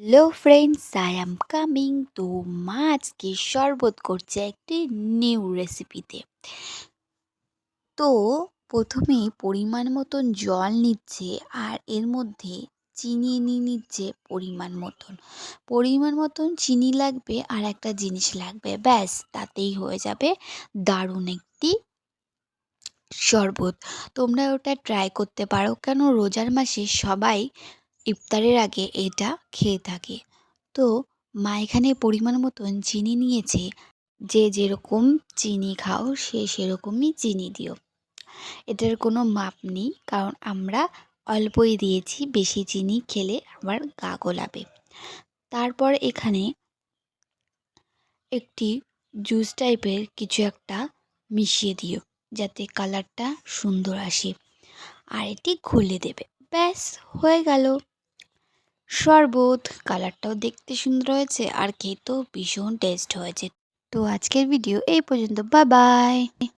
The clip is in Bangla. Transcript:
Hello friends I am coming তো মা আজকে শরবত করছে একটি নিউ রেসিপিতে তো প্রথমে পরিমাণ মতন জল নিচ্ছে আর এর মধ্যে চিনি নিয়ে নিচ্ছে পরিমাণ মতন। পরিমাণ মতন চিনি লাগবে আর একটা জিনিস লাগবে, ব্যাস, তাতেই হয়ে যাবে দারুণ একটি শরবত। তোমরা ওটা ট্রাই করতে পারো, কেন রোজার মাসে সবাই ইফতারের আগে এটা খেয়ে থাকে। তো মা এখানে পরিমাণ মতন চিনি নিয়েছে যে যেরকম চিনি খাও সে সেরকমই চিনি দিও। এটার কোনো মাপ নেই কারণ আমরা অল্পই দিয়েছি, বেশি চিনি খেলে আবার গা গোলাবে। তারপর এখানে একটি জুস টাইপের কিছু একটা মিশিয়ে দিও যাতে কালারটা সুন্দর আসে। আর এটি খুলে দেবে। ব্যাস, হয়ে গেল। শরবত, কালারটাও দেখতে সুন্দর হয়েছে আর খেতেও ভীষণ টেস্ট হয়েছে। তো আজকের ভিডিও এই পর্যন্ত বা বাই